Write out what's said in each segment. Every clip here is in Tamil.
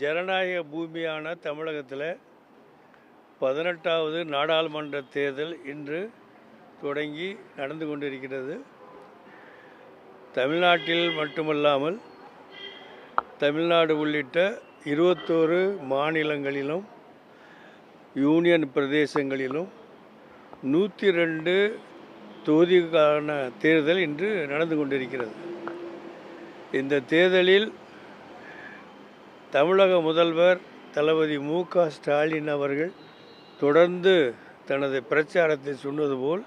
ஜனநாயக பூமியான தமிழகத்தில் பதினெட்டாவது நாடாளுமன்ற தேர்தல் இன்று தொடங்கி நடந்து கொண்டிருக்கிறது. தமிழ்நாட்டில் மட்டுமல்லாமல் தமிழ்நாடு உள்ளிட்ட இருபத்தோரு மாநிலங்களிலும் யூனியன் பிரதேசங்களிலும் நூற்றி ரெண்டு தொகுதிக்கான தேர்தல் இன்று நடந்து கொண்டிருக்கிறது. இந்த தேர்தலில் தமிழக முதல்வர் தளபதி மு க ஸ்டாலின் அவர்கள் தொடர்ந்து தனது பிரச்சாரத்தை சொன்னது போல்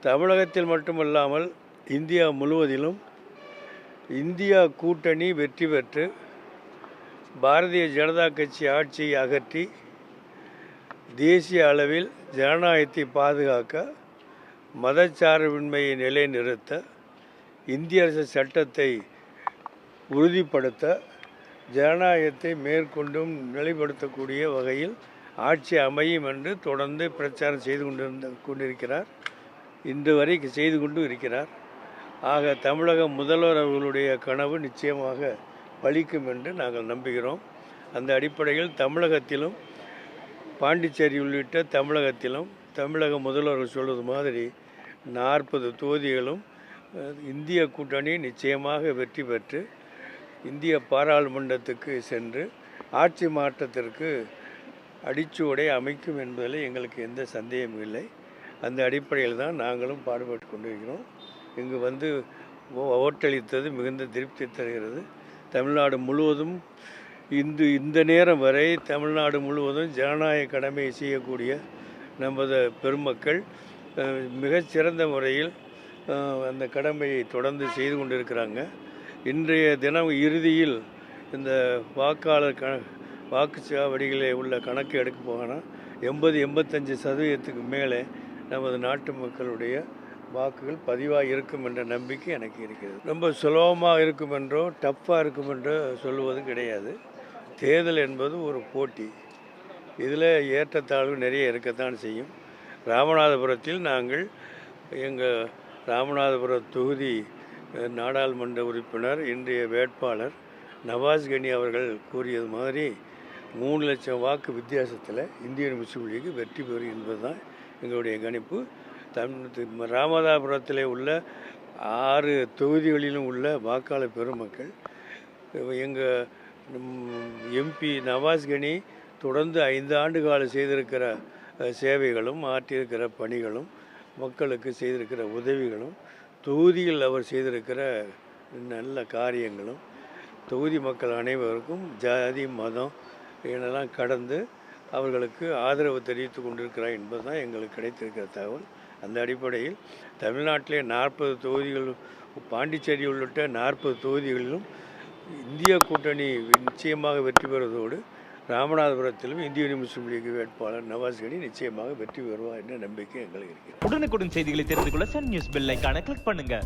தமிழகத்தில் மட்டுமல்லாமல் இந்தியா முழுவதிலும் இந்தியா கூட்டணி வெற்றி பெற்று பாரதிய ஜனதா கட்சி ஆட்சியை அகற்றி தேசிய அளவில் ஜனநாயகத்தை பாதுகாக்க மதச்சார்பின்மையை நிலைநிறுத்த இந்திய அரசு சட்டத்தை உறுதிப்படுத்த ஜனநாயகத்தை மேற்கொண்டும் நிலைப்படுத்தக்கூடிய வகையில் ஆட்சி அமையும் என்று தொடர்ந்து பிரச்சாரம் செய்து கொண்டிருந்த கொண்டிருக்கிறார். இன்று வரை செய்து கொண்டு இருக்கிறார். ஆக தமிழக முதல்வர் அவர்களுடைய கனவு நிச்சயமாக பலிக்கும் என்று நாங்கள் நம்புகிறோம். அந்த அடிப்படையில் தமிழகத்திலும் பாண்டிச்சேரி உள்ளிட்ட தமிழகத்திலும் தமிழக முதல்வர்கள் சொல்வது மாதிரி நாற்பது தொகுதிகளும் இந்திய கூட்டணி நிச்சயமாக வெற்றி பெற்று இந்திய பாராளுமன்றத்துக்கு சென்று ஆட்சி மாற்றத்திற்கு அடிச்சுவடை அமைக்கும் என்பதில் எங்களுக்கு எந்த சந்தேகமும் இல்லை. அந்த அடிப்படையில் தான் நாங்களும் பாடுபட்டு கொண்டிருக்கிறோம். இங்கு வந்து ஓட்டளித்தது மிகுந்த திருப்தி தருகிறது. தமிழ்நாடு முழுவதும் இந்த இந்த நேரம் வரை தமிழ்நாடு முழுவதும் ஜனநாயக கடமையை செய்யக்கூடிய நமது பெருமக்கள் மிகச்சிறந்த முறையில் அந்த கடமையை தொடர்ந்து செய்து கொண்டிருக்கிறாங்க. இன்றைய தினம் இறுதியில் இந்த வாக்காளர் க வாக்குச்சாவடிகளே உள்ள கணக்கு எடுக்க போனால் எண்பது எண்பத்தஞ்சு சதவீதத்துக்கு மேலே நமது நாட்டு மக்களுடைய வாக்குகள் பதிவாக இருக்கும் என்ற நம்பிக்கை எனக்கு இருக்கிறது. ரொம்ப சுலபமாக இருக்கும் என்றோ டஃப்பாக இருக்கும் என்றோ சொல்லுவது கிடையாது. தேர்தல் என்பது ஒரு போட்டி. இதில் ஏற்றத்தாழ்வு நிறைய இருக்கத்தான் செய்யும். ராமநாதபுரத்தில் நாங்கள் எங்கள் ராமநாதபுரம் தொகுதி நாடாளுமன்ற உறுப்பினர் இன்றைய வேட்பாளர் நவாஸ் கனி அவர்கள் கூறியது மாதிரி மூணு லட்சம் வாக்கு வித்தியாசத்தில் இந்தியன் முஸ்லீம் லீக் வெற்றி பெறும் என்பதுதான் எங்களுடைய கணிப்பு. தமிழ் ராமதாபுரத்தில் உள்ள ஆறு தொகுதிகளிலும் உள்ள வாக்காளர் பெருமக்கள் எங்கள் எம்பி நவாஸ் கனி தொடர்ந்து ஐந்து ஆண்டு காலம் செய்திருக்கிற சேவைகளும் ஆற்றியிருக்கிற பணிகளும் மக்களுக்கு செய்திருக்கிற உதவிகளும் தொகுதியில் அவர் செய்திருக்கிற நல்ல காரியங்களும் தொகுதி மக்கள் அனைவருக்கும் ஜாதி மதம் இதெல்லாம் கடந்து அவர்களுக்கு ஆதரவு தெரிவித்து கொண்டிருக்கிறார் என்பதுதான் எங்களுக்கு கிடைத்திருக்கிற தகவல். அந்த அடிப்படையில் தமிழ்நாட்டிலே நாற்பது தொகுதிகள் பாண்டிச்சேரி உள்ளிட்ட நாற்பது தொகுதிகளிலும் இந்திய கூட்டணி நிச்சயமாக வெற்றி பெறுவதோடு ராமநாதபுரத்திலும் இந்திய யூனியன் முஸ்லீம் லீக் வேட்பாளர் நவாஸ் கனி நிச்சயமாக வெற்றி பெறுவார் என்ற நம்பிக்கை எங்களுக்கு இருக்கிறது. உடனுக்குடன் செய்திகளை தெரிந்து கொள்ள சன் நியூஸ் பெல் ஐகானை கிளிக் பண்ணுங்க.